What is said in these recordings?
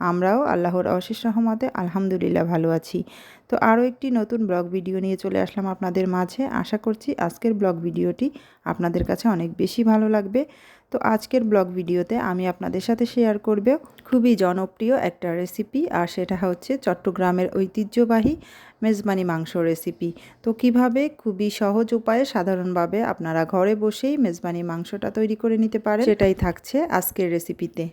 আমরাও আল্লাহর অশেষ রহমতে আলহামদুলিল্লাহ ভালো আছি। তো আরও একটি নতুন ব্লগ ভিডিও নিয়ে চলে আসলাম আপনাদের মাঝে। আশা করছি আজকের ব্লগ ভিডিওটি আপনাদের কাছে অনেক বেশি ভালো লাগবে। তো আজকের ব্লগ ভিডিওতে আমি আপনাদের সাথে শেয়ার করবে খুবই জনপ্রিয় একটা রেসিপি আর সেটা হচ্ছে চট্টগ্রামের ঐতিহ্যবাহী মেজবানি মাংস রেসিপি তো কীভাবে? খুবই সহজ উপায়ে সাধারণভাবে আপনারা ঘরে বসেই মেজবানি মাংসটা তৈরি করে নিতে পারেন। সেটাই থাকছে আজকের রেসিপিতে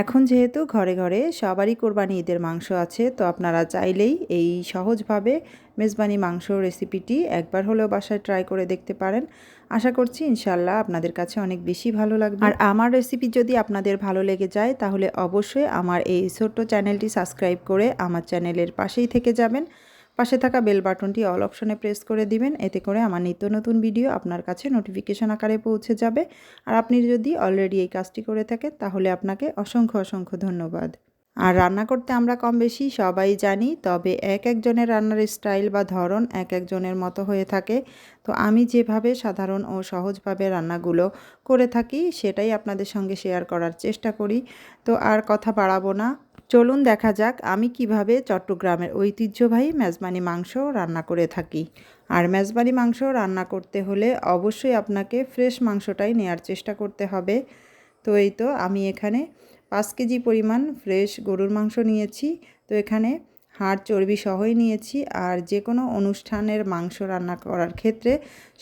এখন যেহেতু ঘরে ঘরে সবারই কোরবানি ঈদের মাংস আছে, তো আপনারা চাইলেই এই সহজভাবে মেজবানি মাংস রেসিপিটি একবার হলেও বাসায় ট্রাই করে দেখতে পারেন। আশা করছি ইনশাল্লাহ আপনাদের কাছে অনেক বেশি ভালো লাগবে। আর আমার রেসিপি যদি আপনাদের ভালো লেগে যায়, তাহলে অবশ্যই আমার এই ছোট্ট চ্যানেলটি সাবস্ক্রাইব করে আমার চ্যানেলের পাশেই থেকে যাবেন। পাশে থাকা বেল বাটনটি অল অপশনে প্রেস করে দিবেন। এতে করে আমার নিত্য নতুন ভিডিও আপনার কাছে নোটিফিকেশন আকারে পৌঁছে যাবে। আর আপনি যদি অলরেডি এই কাজটি করে থাকেন, তাহলে আপনাকে অসংখ্য অসংখ্য ধন্যবাদ। আর রান্না করতে আমরা কম বেশি সবাই জানি, তবে এক একজনের রান্নার স্টাইল বা ধরন এক একজনের মতো হয়ে থাকে। তো আমি যেভাবে সাধারণ ও সহজভাবে রান্নাগুলো করে থাকি, সেটাই আপনাদের সঙ্গে শেয়ার করার চেষ্টা করি। তো আর কথা বাড়াবো না। চলুন দেখা যাক আমি কীভাবে চট্টগ্রামের ঐতিহ্যবাহী মেজবানি মাংস রান্না করে থাকি। আর মেজবানি মাংস রান্না করতে হলে অবশ্যই আপনাকে ফ্রেশ মাংসটাই নেয়ার চেষ্টা করতে হবে। তো এই তো আমি এখানে পাঁচ কেজি পরিমাণ ফ্রেশ গরুর মাংস নিয়েছি। তো এখানে হাড় চর্বি সহই নিয়েছি আর যে কোনো অনুষ্ঠানের মাংস রান্না করার ক্ষেত্রে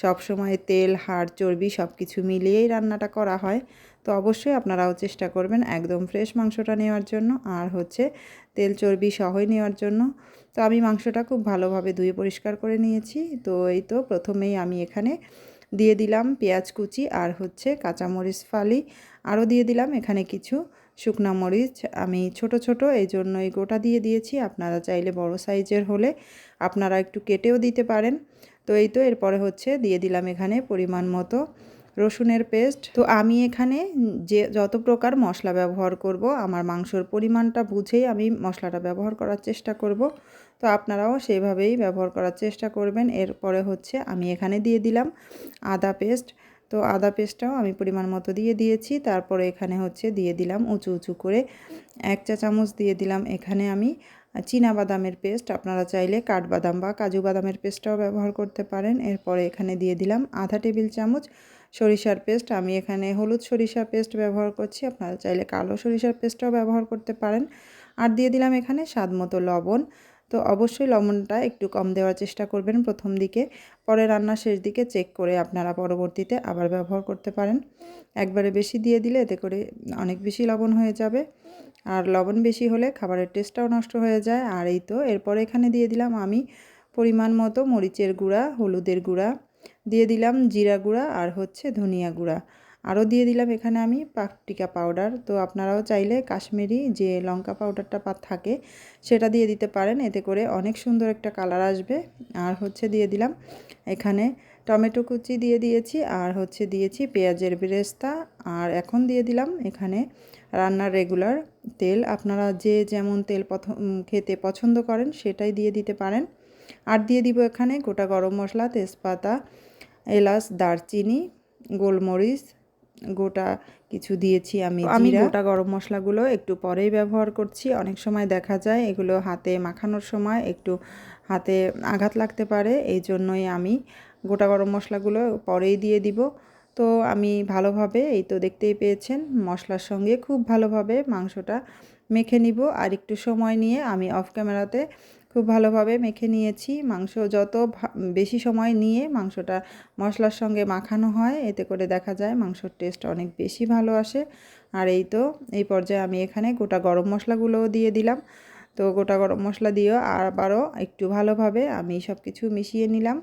সবসময় তেল, হাড় চর্বি সব কিছু মিলিয়েই রান্নাটা করা হয়। তো অবশ্যই আপনারাও চেষ্টা করবেন একদম ফ্রেশ মাংসটা নেওয়ার জন্য আর হচ্ছে তেল চর্বি সহই নেওয়ার জন্য। তো আমি মাংসটা খুব ভালোভাবে ধুয়ে পরিষ্কার করে নিয়েছি। তো এই তো প্রথমেই আমি এখানে দিয়ে দিলাম পেঁয়াজ কুচি আর হচ্ছে কাঁচামরিচ ফালি। আরও দিয়ে দিলাম এখানে কিছু শুকনা মরিচ। আমি ছোট ছোট এই জন্য এই গোটা দিয়ে দিয়েছি। আপনারা চাইলে বড় সাইজের হলে আপনারা একটু কেটেও দিতে পারেন। তো এই তো, এরপরে হচ্ছে দিয়ে দিলাম এখানে পরিমাণ মতো রসুনের পেস্ট। তো আমি এখানে যে যত প্রকার মশলা ব্যবহার করব, আমার মাংসর পরিমাণটা বুঝেই আমি মশলাটা ব্যবহার করার চেষ্টা করব। তো আপনারাও সেইভাবেই ব্যবহার করার চেষ্টা করবেন। এরপরে হচ্ছে আমি এখানে দিয়ে দিলাম আদা পেস্ট। তো আদা পেস্টটাও আমি পরিমাণ মতো দিয়ে দিয়েছি। তারপরে এখানে হচ্ছে দিয়ে দিলাম উঁচু উঁচু করে এক চা চামচ দিয়ে দিলাম এখানে আমি চীনা বাদামের পেস্ট। আপনারা চাইলে কাঠবাদাম বা কাজু বাদামের পেস্টটাও ব্যবহার করতে পারেন। এরপরে এখানে দিয়ে দিলাম আধা টেবিল চামচ সরিষার পেস্ট। আমি এখানে হলুদ সরিষার পেস্ট ব্যবহার করছি। আপনারা চাইলে কালো সরিষার পেস্টটাও ব্যবহার করতে পারেন। আর দিয়ে দিলাম এখানে স্বাদ মতো লবণ। তো অবশ্যই লবণটা একটু কম দেওয়ার চেষ্টা করবেন প্রথম দিকে। পরে রান্না শেষ দিকে চেক করে আপনারা পরবর্তীতে আবার ব্যবহার করতে পারেন। একবারে বেশি দিয়ে দিলে এতে করে অনেক বেশি লবণ হয়ে যাবে। আর লবণ বেশি হলে খাবারের টেস্টটাও নষ্ট হয়ে যায়। আর এই তো, এরপর এখানে দিয়ে দিলাম আমি পরিমাণ মতো মরিচের গুঁড়া, হলুদের গুঁড়া। দিয়ে দিলাম জিরা গুঁড়া আর হচ্ছে ধনিয়া গুঁড়া। আরও দিয়ে দিলাম এখানে আমি পাকটিকা পাউডার। তো আপনারাও চাইলে কাশ্মীরি যে লঙ্কা পাউডারটা পা থাকে সেটা দিয়ে দিতে পারেন। এতে করে অনেক সুন্দর একটা কালার আসবে। আর হচ্ছে দিয়ে দিলাম এখানে টমেটো কুচি দিয়ে দিয়েছি আর হচ্ছে দিয়েছি পেঁয়াজের বেরেস্তা। আর এখন দিয়ে দিলাম এখানে রান্নার রেগুলার তেল। আপনারা যে যেমন তেল খেতে পছন্দ করেন সেটাই দিয়ে দিতে পারেন। আর দিয়ে দিব এখানে গোটা গরম মশলা তেজপাতা এলাচ দারচিনি গোলমরিচ গোটা কিছু দিয়েছি আমি আমি গোটা গরম মশলাগুলো একটু পরেই ব্যবহার করছি। অনেক সময় দেখা যায় এগুলো হাতে মাখানোর সময় একটু হাতে আঘাত লাগতে পারে এই জন্যই আমি গোটা গরম মশলাগুলো পরেই দিয়ে দিব। তো আমি ভালোভাবে এই তো দেখতেই পেয়েছেন মশলার সঙ্গে খুব ভালোভাবে মাংসটা মেখে নিব। আর একটু সময় নিয়ে আমি অফ ক্যামেরাতে খুব ভালোভাবে মেখে নিয়েছি। মাংস যত বেশি সময় নিয়ে মাংসটা মশলার সঙ্গে মাখানো হয়, এতে করে দেখা যায় মাংসর টেস্ট অনেক বেশি ভালো আসে। আর এই তো, এই পর্যায়ে আমি এখানে গোটা গরম মশলাগুলোও দিয়ে দিলাম। তো গোটা গরম মশলা দিয়েও আবারও একটু ভালোভাবে আমি সব কিছু মিশিয়ে নিলাম।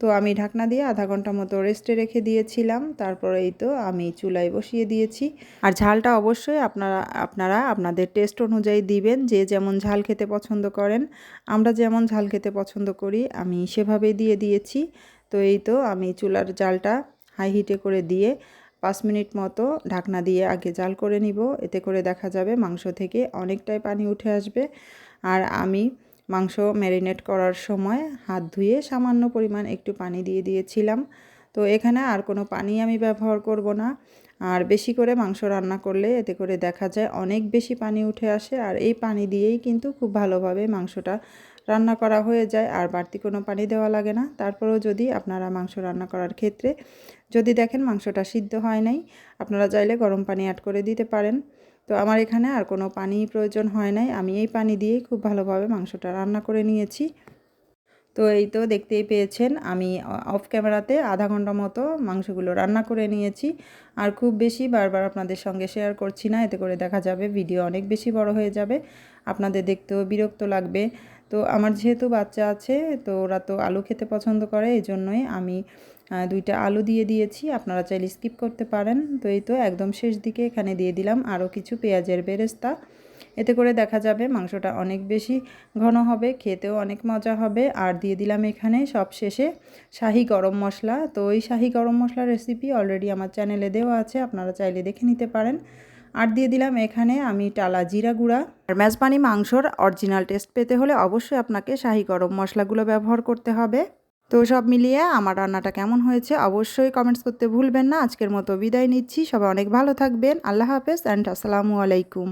তো আমি ঢাকনা দিয়ে আধা ঘণ্টা মতো রেস্টে রেখে দিয়েছিলাম। তারপরে এই তো আমি চুলায় বসিয়ে দিয়েছি। আর ঝালটা অবশ্যই আপনারা আপনারা আপনাদের টেস্ট অনুযায়ী দিবেন। যে যেমন ঝাল খেতে পছন্দ করেন, আমরা যেমন ঝাল খেতে পছন্দ করি, আমি সেভাবেই দিয়ে দিয়েছি। তো এই তো আমি চুলার জালটা হাই হিটে করে দিয়ে পাঁচ মিনিট মতো ঢাকনা দিয়ে আগে জাল করে নিব। এতে করে দেখা যাবে মাংস থেকে অনেকটাই পানি উঠে আসবে। আর আমি মাংস ম্যারিনেট করার সময় হাত ধুয়ে সামান্য পরিমাণ একটু পানি দিয়ে দিয়েছিলাম। তো এখানে আর কোনো পানি আমি ব্যবহার করব না। আর বেশি করে মাংস রান্না করলে এতে করে দেখা যায় অনেক বেশি পানি উঠে আসে। আর এই পানি দিয়েই কিন্তু খুব ভালোভাবে মাংসটা রান্না করা হয়ে যায়। আর বাড়তি কোনো পানি দেওয়া লাগে না। তারপরেও যদি আপনারা মাংস রান্না করার ক্ষেত্রে যদি দেখেন মাংসটা সিদ্ধ হয় নাই, আপনারা চাইলে গরম পানি অ্যাড করে দিতে পারেন। তো আমার এখানে আর কোনো পানি প্রয়োজন হয় নাই। আমি এই পানি দিয়েই খুব ভালোভাবে মাংসটা রান্না করে নিয়েছি। তো এই তো দেখতেই পেয়েছেন, আমি অফ ক্যামেরাতে আধা ঘণ্টা মতো মাংসগুলো রান্না করে নিয়েছি। আর খুব বেশি বারবার আপনাদের সঙ্গে শেয়ার করছি না, এতে করে দেখা যাবে ভিডিও অনেক বেশি বড় হয়ে যাবে। আপনাদের দেখতেও বিরক্ত লাগবে। তো আমার যেহেতু বাচ্চা আছে, তো ওরা তো আলু খেতে পছন্দ করে, এই জন্যই আমি দুইটা আলু দিয়ে দিয়েছি। আপনারা চাইলে স্কিপ করতে পারেন। তো এই তো একদম শেষ দিকে এখানে দিয়ে দিলাম আরও কিছু পেঁয়াজের বেরেস্তা। এতে করে দেখা যাবে মাংসটা অনেক বেশি ঘন হবে, খেতেও অনেক মজা হবে। আর দিয়ে দিলাম এখানে সব শেষে শাহি গরম মশলা। তো ওই শাহি গরম মশলার রেসিপি অলরেডি আমার চ্যানেলে দেওয়া আছে, আপনারা চাইলে দেখে নিতে পারেন। আর দিয়ে দিলাম এখানে আমি টালা জিরা গুঁড়া। আর মেজবানি মাংসর অরিজিনাল টেস্ট পেতে হলে অবশ্যই আপনাকে শাহি গরম মশলাগুলো ব্যবহার করতে হবে। তো সব মিলিয়ে আমার রান্নাটা কেমন হয়েছে অবশ্যই কমেন্টস করতে ভুলবেন না। আজকের মতো বিদায় নিচ্ছি। সবাই অনেক ভালো থাকবেন। আল্লাহ হাফেজ অ্যান্ড আসসালামু আলাইকুম।